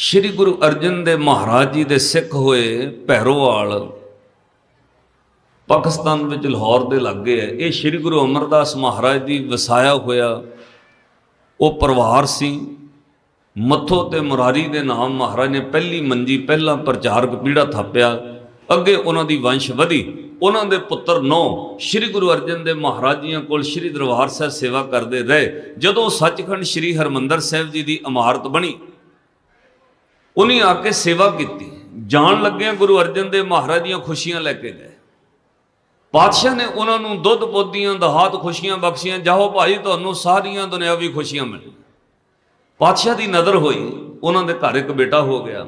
ਸ੍ਰੀ ਗੁਰੂ ਅਰਜਨ ਦੇਵ ਮਹਾਰਾਜ ਜੀ ਦੇ ਸਿੱਖ ਹੋਏ ਭੈਰੋਵਾਲ ਪਾਕਿਸਤਾਨ ਵਿੱਚ ਲਾਹੌਰ ਦੇ ਲਾਗੇ ਹੈ। ਇਹ ਸ੍ਰੀ ਗੁਰੂ ਅਮਰਦਾਸ ਮਹਾਰਾਜ ਦੀ ਵਸਾਇਆ ਹੋਇਆ ਉਹ ਪਰਿਵਾਰ ਸੀ। ਮੱਥੋ ਤੇ ਮੁਰਾਰੀ ਦੇ ਨਾਮ ਮਹਾਰਾਜ ਨੇ ਪਹਿਲੀ ਮੰਜੀ, ਪਹਿਲਾ ਪ੍ਰਚਾਰਕ ਪੀੜਾ ਥਾਪਿਆ। ਅੱਗੇ ਉਹਨਾਂ ਦੀ ਵੰਸ਼ ਵਧੀ। ਉਹਨਾਂ ਦੇ ਪੁੱਤਰ ਨੌ ਸ੍ਰੀ ਗੁਰੂ ਅਰਜਨ ਦੇਵ ਮਹਾਰਾਜ ਜੀਆਂ ਕੋਲ ਸ੍ਰੀ ਦਰਬਾਰ ਸਾਹਿਬ ਸੇਵਾ ਕਰਦੇ ਰਹੇ। ਜਦੋਂ ਸੱਚਖੰਡ ਸ੍ਰੀ ਹਰਮੰਦਰ ਸਾਹਿਬ ਜੀ ਦੀ ਇਮਾਰਤ ਬਣੀ ਉਹਨੇ ਆ ਕੇ ਸੇਵਾ ਕੀਤੀ। ਜਾਣ ਲੱਗਿਆ ਗੁਰੂ ਅਰਜਨ ਦੇਵ ਮਹਾਰਾਜ ਦੀਆਂ ਖੁਸ਼ੀਆਂ ਲੈ ਕੇ ਗਏ। ਪਾਤਸ਼ਾਹ ਨੇ ਉਹਨਾਂ ਨੂੰ ਦੁੱਧ ਪੋਦੀਆਂ ਦਹਾਤ ਖੁਸ਼ੀਆਂ ਬਖਸ਼ੀਆਂ, ਜਾਓ ਭਾਈ ਤੁਹਾਨੂੰ ਸਾਰੀਆਂ ਦੁਨਿਆਵੀ ਖੁਸ਼ੀਆਂ ਮਿਲਣ ਪਾਤਸ਼ਾਹ ਦੀ ਨਜ਼ਰ ਹੋਈ, ਉਹਨਾਂ ਦੇ ਘਰ ਇੱਕ ਬੇਟਾ ਹੋ ਗਿਆ।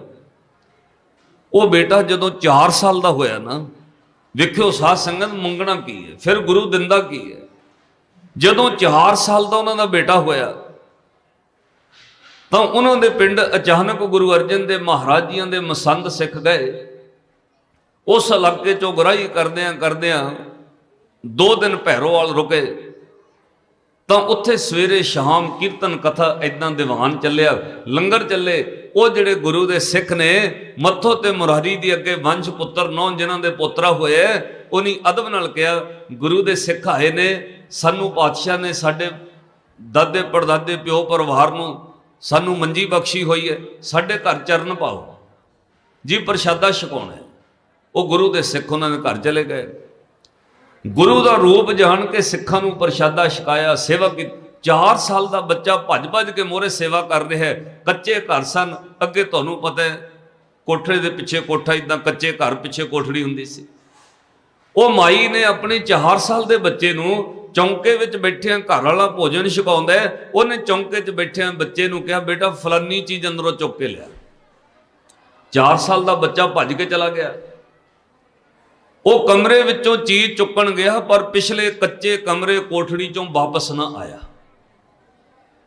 ਉਹ ਬੇਟਾ ਜਦੋਂ 4 ਸਾਲ ਦਾ ਹੋਇਆ ਨਾ, ਵੇਖਿਓ ਸਾਧ ਸੰਗਤ ਮੰਗਣਾ ਕੀ ਹੈ, ਫਿਰ ਗੁਰੂ ਦਿੰਦਾ ਕੀ ਹੈ। ਜਦੋਂ 4 ਸਾਲ ਦਾ ਉਹਨਾਂ ਦਾ ਬੇਟਾ ਹੋਇਆ ਤਾਂ ਉਹਨਾਂ ਦੇ ਪਿੰਡ ਅਚਾਨਕ ਗੁਰੂ ਅਰਜਨ ਦੇ ਮਹਾਰਾਜ ਜੀਆਂ ਦੇ ਮਸੰਦ ਸਿੱਖ ਗਏ। ਉਸ ਇਲਾਕੇ ਚੋਂ ਗਰਾਈ ਕਰਦਿਆਂ ਕਰਦਿਆਂ ਦੋ ਦਿਨ ਭੈਰੋਵਾਲ ਰੁਕੇ। ਤਾਂ ਉੱਥੇ ਸਵੇਰੇ ਸ਼ਾਮ ਕੀਰਤਨ ਕਥਾ ਇਦਾਂ ਦੀਵਾਨ ਚੱਲਿਆ, ਲੰਗਰ ਚੱਲੇ। ਉਹ ਜਿਹੜੇ ਗੁਰੂ ਦੇ ਸਿੱਖ ਨੇ, ਮੱਥੋ ਤੇ ਮੁਰਾਰੀ ਦੀ ਅੱਗੇ ਵੰਸ਼ ਪੁੱਤਰ ਨੌ ਜਿਨ੍ਹਾਂ ਦੇ ਪੋਤਰਾ ਹੋਏ, ਉਹਨੀ ਅਦਬ ਨਾਲ ਕਿਹਾ, ਗੁਰੂ ਦੇ ਸਿੱਖ ਆਏ ਨੇ, ਸਾਨੂੰ ਪਾਤਸ਼ਾਹ ਨੇ ਸਾਡੇ ਦਾਦੇ ਪੜਦਾਦੇ ਪਿਓ ਪਰਿਵਾਰ ਨੂੰ ਸਾਨੂੰ ਮੰਜੀ ਬਖਸ਼ੀ ਹੋਈ ਹੈ, ਸਾਡੇ ਘਰ ਚਰਨ ਪਾਓ। ਜੀ ਪ੍ਰਸ਼ਾਦਾ ਛਕਾਉਣਾ ਉਹ ਗੁਰੂ ਦੇ ਸਿੱਖ ਉਹਨਾਂ ਦੇ ਘਰ ਚਲੇ ਗਏ। ਗੁਰੂ ਦਾ ਰੂਪ ਜਾਣ ਕੇ ਸਿੱਖਾਂ ਨੂੰ ਪ੍ਰਸ਼ਾਦਾ ਛਕਾਇਆ। ਸੇਵਾ ਕੀਤੀ 4 ਸਾਲ ਦਾ ਬੱਚਾ ਭੱਜ-ਭੱਜ ਕੇ ਮੋਰੇ ਸੇਵਾ ਕਰ ਰਿਹਾ ਹੈ। ਕੱਚੇ ਘਰ ਸਨ। ਅੱਗੇ ਤੁਹਾਨੂੰ ਪਤਾ ਹੈ, ਕੋਠੜੇ ਦੇ ਪਿੱਛੇ ਕੋਠਾ ਇਦਾਂ ਕੱਚੇ ਘਰ ਪਿੱਛੇ ਕੋਠੜੀ ਹੁੰਦੀ ਸੀ। ਉਹ ਮਾਈ ਨੇ ਆਪਣੇ 4 ਸਾਲ ਦੇ ਬੱਚੇ ਨੂੰ ਚੌਂਕੇ ਵਿੱਚ ਬੈਠਿਆਂ ਘਰ ਵਾਲਾ ਭੋਜਨ ਛਕਾਉਂਦਾ ਉਹਨੇ ਚੌਂਕੇ 'ਚ ਬੈਠਿਆਂ ਬੱਚੇ ਨੂੰ ਕਿਹਾ, ਬੇਟਾ, ਫਲਾਨੀ ਚੀਜ਼ ਅੰਦਰੋਂ ਚੁੱਕ ਕੇ ਲਿਆ। 4 ਸਾਲ ਦਾ ਬੱਚਾ ਭੱਜ ਕੇ ਚਲਾ ਗਿਆ। ਉਹ ਕਮਰੇ ਵਿੱਚੋਂ ਚੀਜ਼ ਚੁੱਕਣ ਗਿਆ, ਪਰ ਪਿਛਲੇ ਕੱਚੇ ਕਮਰੇ ਕੋਠੜੀ ਚੋਂ ਵਾਪਸ ਨਾ ਆਇਆ।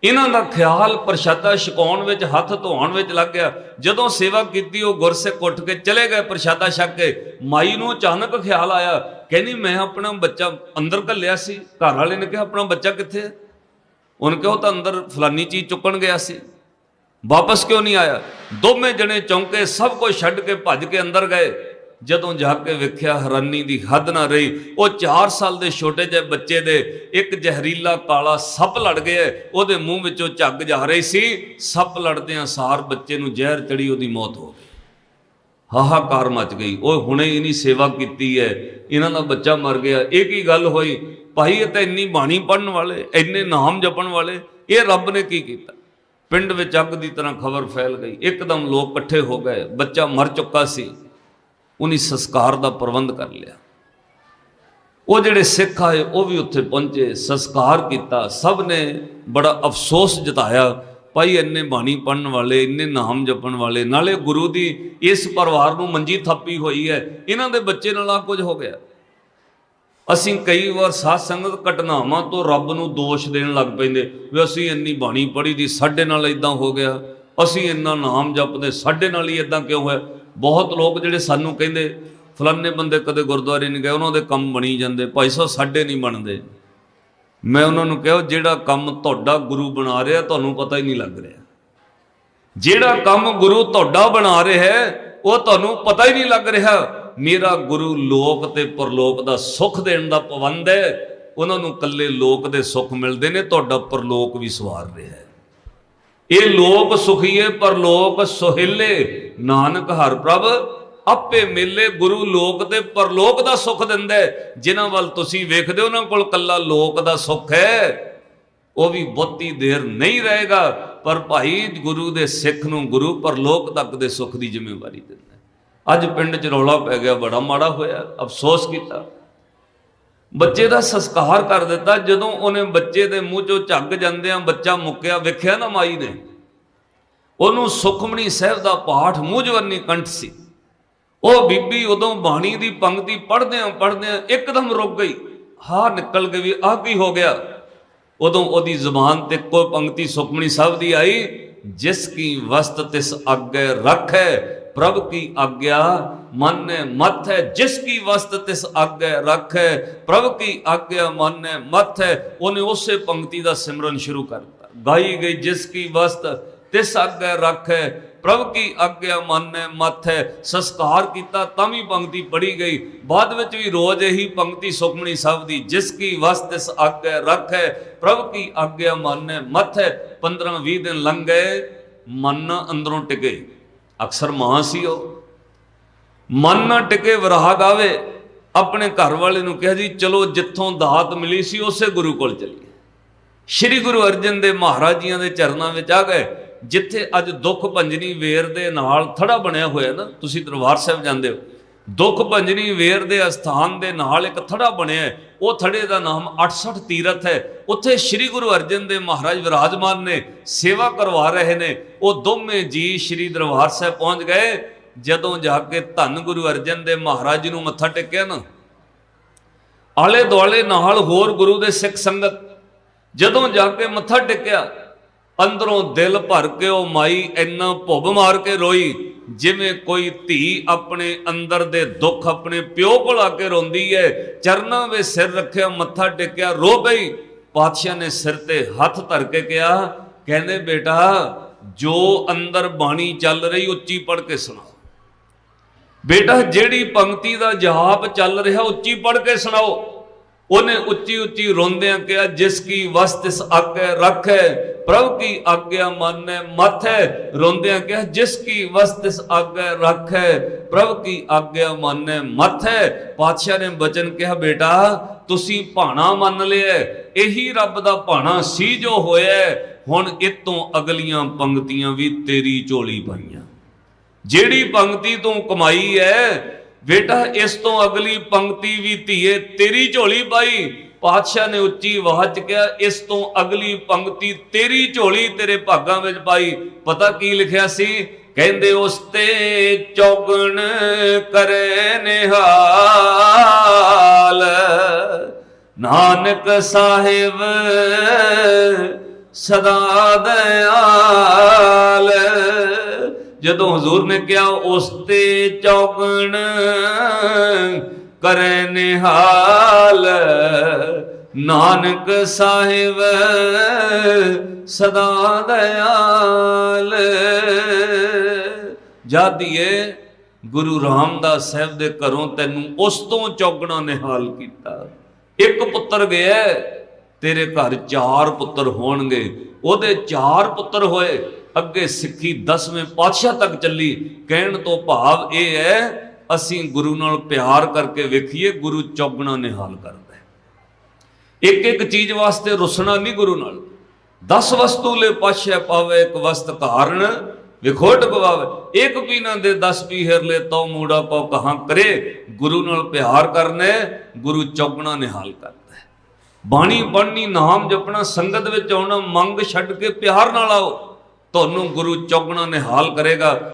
ਇਹਨਾਂ ਦਾ ਖਿਆਲ ਪ੍ਰਸ਼ਾਦਾ ਛਕਾਉਣ ਵਿੱਚ, ਹੱਥ ਧੋਣ ਵਿੱਚ ਲੱਗ ਗਿਆ। ਜਦੋਂ ਸੇਵਾ ਕੀਤੀ, ਉਹ ਗੁਰਸਿੱਖ ਉੱਠ ਕੇ ਚਲੇ ਗਏ ਪ੍ਰਸ਼ਾਦਾ ਛਕ ਕੇ। ਮਾਈ ਨੂੰ ਅਚਾਨਕ ਖਿਆਲ ਆਇਆ, ਕਹਿੰਦੀ, ਮੈਂ ਆਪਣਾ ਬੱਚਾ ਅੰਦਰ ਘੱਲਿਆ ਸੀ। ਘਰ ਵਾਲੇ ਨੇ ਕਿਹਾ, ਆਪਣਾ ਬੱਚਾ ਕਿੱਥੇ ਹੈ? ਉਹਨੇ ਕਿਹਾ, ਉਹ ਤਾਂ ਅੰਦਰ ਫਲਾਨੀ ਚੀਜ਼ ਚੁੱਕਣ ਗਿਆ ਸੀ। ਵਾਪਸ ਕਿਉਂ ਨਹੀਂ ਆਇਆ? ਦੋਵੇਂ ਜਣੇ ਚੌਂਕੇ ਸਭ ਕੁਝ ਛੱਡ ਕੇ ਭੱਜ ਕੇ ਅੰਦਰ ਗਏ। ਜਦੋਂ ਜਾ ਕੇ ਵੇਖਿਆ ਹੈਰਾਨੀ ਦੀ ਹੱਦ ਨਾ ਰਹੀ, ਉਹ 4 ਸਾਲ ਦੇ ਛੋਟੇ ਜਿਹੇ ਬੱਚੇ ਦੇ ਇੱਕ ਜ਼ਹਿਰੀਲਾ ਕਾਲਾ ਸੱਪ ਲੜ ਗਿਆ ਉਹਦੇ ਮੂੰਹ ਵਿੱਚੋਂ ਝੱਗ ਜਾ ਰਹੀ ਸੀ। ਸੱਪ ਲੜਦਿਆਂ ਸਾਰ ਬੱਚੇ ਨੂੰ ਜ਼ਹਿਰ ਚੜੀ, ਉਹਦੀ ਮੌਤ ਹੋ ਗਈ। ਹਾਹਾਕਾਰ ਮਚ ਗਈ। ਉਹ ਹੁਣੇ ਇਹਨੀ ਸੇਵਾ ਕੀਤੀ ਹੈ। ਇਹਨਾਂ ਦਾ ਬੱਚਾ ਮਰ ਗਿਆ। ਇਹ ਕੀ ਗੱਲ ਹੋਈ? ਭਾਈ, ਇਹ ਤਾਂ ਇੰਨੀ ਬਾਣੀ ਪੜਨ ਵਾਲੇ, ਇੰਨੇ ਨਾਮ ਜਪਣ ਵਾਲੇ, ਇਹ ਰੱਬ ਨੇ ਕੀ ਕੀਤਾ? ਪਿੰਡ ਵਿੱਚ ਅੱਗ ਦੀ ਤਰ੍ਹਾਂ ਖਬਰ ਫੈਲ ਗਈ। ਇੱਕਦਮ ਲੋਕ ਇਕੱਠੇ ਹੋ ਗਏ। ਬੱਚਾ ਮਰ ਚੁੱਕਾ ਸੀ। ਉਹਨੇ ਸੰਸਕਾਰ ਦਾ ਪ੍ਰਬੰਧ ਕਰ ਲਿਆ। ਉਹ ਜਿਹੜੇ ਸਿੱਖ ਆਏ, ਉਹ ਵੀ ਉੱਥੇ ਪਹੁੰਚੇ, ਸੰਸਕਾਰ ਕੀਤਾ। ਸਭ ਨੇ ਬੜਾ ਅਫਸੋਸ ਜਤਾਇਆ, ਭਾਈ ਇੰਨੇ ਬਾਣੀ ਪੜਨ ਵਾਲੇ, ਇੰਨੇ ਨਾਮ ਜਪਣ ਵਾਲੇ, ਨਾਲੇ ਗੁਰੂ ਦੀ ਇਸ ਪਰਿਵਾਰ ਨੂੰ ਮੰਜੀ ਥੱਪੀ ਹੋਈ ਹੈ। ਇਹਨਾਂ ਦੇ ਬੱਚੇ ਨਾਲ ਆ ਕੁਝ ਹੋ ਗਿਆ। ਅਸੀਂ ਕਈ ਵਾਰ ਸਾਧ ਸੰਗਤ ਘਟਨਾਵਾਂ ਤੋਂ ਰੱਬ ਨੂੰ ਦੋਸ਼ ਦੇਣ ਲੱਗ ਪੈਂਦੇ। ਵੀ ਅਸੀਂ ਇੰਨੀ ਬਾਣੀ ਪੜ੍ਹੀ ਦੀ, ਸਾਡੇ ਨਾਲ ਇਦਾਂ ਹੋ ਗਿਆ। ਅਸੀਂ ਇੰਨਾ ਨਾਮ ਜਪਦੇ, ਸਾਡੇ ਨਾਲ ਹੀ ਇਦਾਂ ਕਿਉਂ ਹੋਇਆ? ਬਹੁਤ ਲੋਕ ਜਿਹੜੇ ਸਾਨੂੰ ਕਹਿੰਦੇ, ਫਲਾਨੇ ਬੰਦੇ ਕਦੇ ਗੁਰਦੁਆਰੇ ਨਹੀਂ ਗਏ, ਉਹਨਾਂ ਦੇ ਕੰਮ ਬਣੀ ਜਾਂਦੇ, ਭਾਈ ਸਾਹਿਬ ਸਾਡੇ ਨਹੀਂ ਬਣਦੇ। ਮੈਂ ਉਹਨਾਂ ਨੂੰ ਕਿਹਾ, ਜਿਹੜਾ ਕੰਮ ਤੁਹਾਡਾ ਗੁਰੂ ਬਣਾ ਰਿਹਾ, ਤੁਹਾਨੂੰ ਪਤਾ ਹੀ ਨਹੀਂ ਲੱਗ ਰਿਹਾ। ਜਿਹੜਾ ਕੰਮ ਗੁਰੂ ਤੁਹਾਡਾ ਬਣਾ ਰਿਹਾ ਹੈ ਉਹ ਤੁਹਾਨੂੰ ਪਤਾ ਹੀ ਨਹੀਂ ਲੱਗ ਰਿਹਾ। ਮੇਰਾ ਗੁਰੂ ਲੋਕ ਤੇ ਪਰਲੋਕ ਦਾ ਸੁੱਖ ਦੇਣ ਦਾ ਪਵੰਦ ਹੈ। ਉਹਨਾਂ ਨੂੰ ਕੱਲੇ ਲੋਕ ਦੇ ਸੁੱਖ ਮਿਲਦੇ ਨੇ, ਤੁਹਾਡਾ ਪਰਲੋਕ ਵੀ ਸਵਾਰ ਰਿਹਾ ਹੈ। ਇਹ ਲੋਕ ਸੁਖੀਏ ਪਰਲੋਕ ਸੁਹਿਲੇ। ਨਾਨਕ ਹਰ ਪ੍ਰਭ, ਆਪੇ ਮੇਲੇ ਗੁਰੂ ਲੋਕ ਤੇ ਪਰਲੋਕ ਦਾ ਸੁੱਖ ਦਿੰਦਾ ਹੈ। ਜਿਨ੍ਹਾਂ ਵੱਲ ਤੁਸੀਂ ਵੇਖਦੇ ਹੋ, ਉਹਨਾਂ ਕੋਲ ਕੱਲਾ ਲੋਕ ਦਾ ਸੁੱਖ ਹੈ। ਉਹ ਵੀ ਬਹੁਤੀ ਦੇਰ ਨਹੀਂ ਰਹੇਗਾ, ਪਰ ਭਾਈ ਗੁਰੂ ਦੇ ਸਿੱਖ ਨੂੰ ਗੁਰੂ ਪਰਲੋਕ ਤੱਕ ਦੇ ਸੁੱਖ ਦੀ ਜ਼ਿੰਮੇਵਾਰੀ ਦਿੰਦਾ ਅੱਜ ਪਿੰਡ 'ਚ ਰੌਲਾ ਪੈ ਗਿਆ, ਬੜਾ ਮਾੜਾ ਹੋਇਆ, ਅਫਸੋਸ ਕੀਤਾ। ਬੱਚੇ ਦਾ ਸੰਸਕਾਰ ਕਰ ਦਿੱਤਾ, ਜਦੋਂ ਉਹਨੇ ਬੱਚੇ ਦੇ ਮੂੰਹ 'ਚੋਂ ਝੱਗ ਜਾਂਦਿਆਂ ਬੱਚਾ ਮੁੱਕਿਆ, ਵੇਖਿਆ ਨਾ ਮਾਈ ਨੇ। ਉਹਨੂੰ ਸੁਖਮਣੀ ਸਾਹਿਬ ਦਾ ਪਾਠ ਮੂੰਹ ਜਵਰਨੀ ਕੰਠ ਸੀ। ਉਹ ਬੀਬੀ ਉਦੋਂ ਬਾਣੀ ਦੀ ਪੰਕਤੀ ਪੜ੍ਹਦਿਆਂ ਪੜ੍ਹਦਿਆਂ ਇੱਕਦਮ ਰੁਕ ਗਈ। ਹਾਂ ਨਿਕਲ ਗਈ ਵੀ ਆਹ ਕੀ ਹੋ ਗਿਆ। ਉਦੋਂ ਉਹਦੀ ਜ਼ੁਬਾਨ ਤੇ ਕੋਈ ਪੰਕਤੀ ਸੁਖਮਣੀ ਸਾਹਿਬ ਦੀ ਆਈ, ਜਿਸ ਕੀ ਵਸਤ ਤਿਸ ਅੱਗੇ ਰੱਖੈ, ਪ੍ਰਭ ਕੀ ਆਗਿਆ ਮੰਨੈ ਮਤ ਹੈ ਜਿਸ ਕੀ ਵਸਤ ਤਿਸ ਅੱਗੇ ਰੱਖੈ, ਪ੍ਰਭ ਕੀ ਆਗਿਆ ਮਨ ਮੰਨੈ ਮਤ ਹੈ ਉਹਨੇ ਉਸੇ ਪੰਕਤੀ ਦਾ ਸਿਮਰਨ ਸ਼ੁਰੂ ਕਰ ਦਿੱਤਾ ਗਾਈ ਗਈ ਜਿਸ ਕੀ ਵਸਤ ਤਿਸ ਅੱਗੇ ਰੱਖੈ। ਪ੍ਰਭ ਕੀ ਆਗਿਆ ਮੰਨੈ, ਮਥੈ ਸੰਸਕਾਰ ਕੀਤਾ, ਤਾਂ ਵੀ ਪੰਕਤੀ ਪੜੀ ਗਈ। ਬਾਅਦ ਵਿੱਚ ਵੀ ਰੋਜ਼ ਇਹੀ ਪੰਕਤੀ ਸੁਖਮਣੀ ਸਾਹਿਬ ਦੀ, ਜਿਸ ਕੀ ਵਸ ਤਿਸ ਆਗਿਆ ਰੱਖੈ। ਪ੍ਰਭ ਕੀ ਆਗਿਆ ਮੰਨੈ, ਮਥੈ 15 20 ਦਿਨ ਲੰਘ ਗਏ ਮਨ ਅੰਦਰੋਂ ਟਿਕੇ। ਅਕਸਰ ਮਾਂ ਸੀ ਉਹ। ਮਨ ਨਾ ਟਿਕੇ, ਵਿਰਾਗ ਆਵੇ। ਆਪਣੇ ਘਰ ਵਾਲੇ ਨੂੰ ਕਿਹਾ ਜੀ, ਚਲੋ ਜਿੱਥੋਂ ਦਾਤ ਮਿਲੀ ਸੀ, ਉਸੇ ਗੁਰੂ ਕੋਲ ਚਲੀਏ। ਸ਼੍ਰੀ ਗੁਰੂ ਅਰਜਨ ਦੇ ਮਹਾਰਾਜ ਜੀਆਂ ਦੇ ਚਰਨਾਂ ਵਿੱਚ ਆ ਗਏ। ਜਿੱਥੇ ਅੱਜ ਦੁੱਖ ਭੰਜਨੀ ਵੇਰ ਦੇ ਨਾਲ ਥੜਾ ਬਣਿਆ ਹੋਇਆ ਨਾ, ਤੁਸੀਂ ਦਰਬਾਰ ਸਾਹਿਬ ਜਾਂਦੇ ਹੋ, ਦੁੱਖ ਭੰਜਨੀ ਵੇਰ ਦੇ ਅਸਥਾਨ ਦੇ ਨਾਲ ਇੱਕ ਥੜਾ ਬਣਿਆ ਹੈ। ਉਹ ਥੜੇ ਦਾ ਨਾਮ 68 ਤੀਰਥ ਹੈ, ਉੱਥੇ ਸ਼੍ਰੀ ਗੁਰੂ ਅਰਜਨ ਦੇ ਮਹਾਰਾਜ ਵਿਰਾਜਮਾਨ ਨੇ, ਸੇਵਾ ਕਰਵਾ ਰਹੇ ਨੇ, ਉਹ ਦੋਵੇਂ ਜੀ ਸ਼੍ਰੀ ਦਰਬਾਰ ਸਾਹਿਬ ਪਹੁੰਚ ਗਏ, ਜਦੋਂ ਜਾ ਕੇ ਧੰਨ ਗੁਰੂ ਅਰਜਨ ਦੇ ਮਹਾਰਾਜ ਜੀ ਨੂੰ ਮੱਥਾ ਟੇਕਿਆ ਨਾ ਆਲੇ ਦੁਆਲੇ ਨਾਲ ਹੋਰ ਗੁਰੂ ਦੇ ਸਿੱਖ ਸੰਗਤ, ਜਦੋਂ ਜਾ ਕੇ ਮੱਥਾ ਟੇਕਿਆ ਅੰਦਰੋਂ ਦਿਲ ਭਰ ਕੇ ਉਹ ਮਾਈ ਇੰਨਾ ਭੁੱਬ ਮਾਰ ਕੇ ਰੋਈ, ਜਿਵੇਂ ਕੋਈ ਧੀ ਆਪਣੇ ਅੰਦਰ ਦੇ ਦੁੱਖ ਆਪਣੇ ਪਿਓ ਕੋਲ ਆ ਕੇ ਰੋਂਦੀ ਹੈ ਚਰਨਾਂ ਵਿੱਚ ਸਿਰ ਰੱਖਿਆ, ਮੱਥਾ ਟੇਕਿਆ, ਰੋ ਪਈ। ਪਾਤਸ਼ਾਹ ਨੇ ਸਿਰ ਤੇ ਹੱਥ ਧਰ ਕੇ ਕਿਹਾ, ਕਹਿੰਦੇ ਬੇਟਾ, ਜੋ ਅੰਦਰ ਬਾਣੀ ਚੱਲ ਰਹੀ ਉੱਚੀ ਪੜ ਕੇ ਸੁਣਾਓ। ਬੇਟਾ, ਜਿਹੜੀ ਪੰਕਤੀ ਦਾ ਜਹਾਬ ਚੱਲ ਰਿਹਾ, ਉੱਚੀ ਪੜ ਕੇ ਸੁਣਾਓ। ਉਹਨੇ ਉੱਚੀ ਉੱਚੀ ਰੋਂਦਿਆਂ ਕਿਹਾ, ਜਿਸ ਕੀ ਵਸਤ ਇਸ ਆਗੇ ਪ੍ਰਭ ਕੀ ਆਗਿਆ ਮੰਨੈ, ਮਥੈ। ਰੋਂਦਿਆਂ ਕਿਹਾ, ਜਿਸ ਕੀ ਵਸਤ ਆਗੇ, ਰੱਖੈ, ਪ੍ਰਭ ਕੀ ਆਗਿਆ ਮੰਨੈ, ਮਥੈ। ਪਾਤਸ਼ਾਹ ਨੇ ਬਚਨ ਕਿਹਾ, ਬੇਟਾ, ਤੁਸੀਂ ਭਾਣਾ ਮੰਨ ਲਿਆ ਇਹੀ ਰੱਬ ਦਾ ਭਾਣਾ ਸੀ ਜੋ ਹੋਇਆ ਹੁਣ ਇਤੋਂ ਅਗਲੀਆਂ ਪੰਕਤੀਆਂ ਵੀ ਤੇਰੀ ਝੋਲੀ ਪਾਈਆਂ। ਜਿਹੜੀ ਪੰਕਤੀ ਤੂੰ ਕਮਾਈ ਹੈ ਬੇਟਾ, ਇਸ ਤੋਂ ਅਗਲੀ ਪੰਕਤੀ ਵੀ ਧੀਏ, ਤੇਰੀ ਝੋਲੀ ਪਾਈ ਪਾਤਸ਼ਾਹ ਨੇ ਉੱਚੀ ਆਵਾਜ਼ 'ਚ ਕਿਹਾ, ਇਸ ਤੋਂ ਅਗਲੀ ਪੰਕਤੀ ਤੇਰੀ ਝੋਲੀ ਤੇਰੇ ਭਾਗਾਂ ਵਿੱਚ ਪਾਈ। ਪਤਾ ਕੀ ਲਿਖਿਆ ਸੀ? ਕਹਿੰਦੇ, ਉਸ ਤੇ ਚੌਗਣ ਕਰੇ ਨਿਹਾਲ। ਨਾਨਕ ਸਾਹਿਬ ਸਦਾ ਦਇਆਲ। ਜਦੋਂ ਹਜ਼ੂਰ ਨੇ ਕਿਹਾ, ਉਸ ਤੇ ਚੌਗਣ ਕਰੇ ਨਿਹਾਲ, ਨਾਨਕ ਸਾਹਿਬ ਸਦਾ ਦਇਆਲ। ਜਾਦੀਏ ਗੁਰੂ ਰਾਮਦਾਸ ਸਾਹਿਬ ਦੇ ਘਰੋਂ ਤੈਨੂੰ ਉਸ ਤੋਂ ਚੌਗਣਾ ਨਿਹਾਲ ਕੀਤਾ। ਇੱਕ ਪੁੱਤਰ ਗਿਆ ਤੇਰੇ ਘਰ ਚਾਰ ਪੁੱਤਰ ਹੋਣਗੇ। ਉਹਦੇ ਚਾਰ ਪੁੱਤਰ ਹੋਏ। ਅੱਗੇ ਸਿੱਖੀ 10ਵੇਂ ਪਾਤਸ਼ਾਹ ਤੱਕ ਚੱਲੀ। ਕਹਿਣ ਤੋਂ ਭਾਵ ਇਹ ਹੈ, ਅਸੀਂ ਗੁਰੂ ਨਾਲ ਪਿਆਰ ਕਰਕੇ ਵੇਖੀਏ, ਗੁਰੂ ਚੌਗਣਾ ਨਿਹਾਲ ਕਰਦਾ ਇੱਕ ਇੱਕ ਚੀਜ਼ ਵਾਸਤੇ ਰੁਸਣਾ ਨਹੀਂ ਗੁਰੂ ਨਾਲ। 10 ਵਸਤੂ ਲੈ ਪਾਸ਼ਾ ਪਾਵੇ, ਇੱਕ ਵਸਤ ਕਾਰਨ ਵਿਖੋਟ ਗਵਾਵੇ ਇੱਕ ਪੀਨਾ ਦੇ 10 ਪੀਹਰ ਲੈ ਤੋ ਮੂੜਾ ਪਉ ਕਹਾਂ ਕਰੇ। ਗੁਰੂ ਨਾਲ ਪਿਆਰ ਕਰਨੇ ਗੁਰੂ ਚੌਗਣਾ ਨਿਹਾਲ ਕਰਦਾ ਹੈ। ਬਾਣੀ ਪੜ੍ਹਨੀ ਨਾਮ ਜਪਣਾ, ਸੰਗਤ ਵਿੱਚ ਆਉਣਾ, ਮੰਗ ਛੱਡ ਕੇ ਪਿਆਰ ਨਾਲ ਆਓ। ਤੁਹਾਨੂੰ ਗੁਰੂ ਚੌਗਣਾ ਨਿਹਾਲ ਕਰੇਗਾ।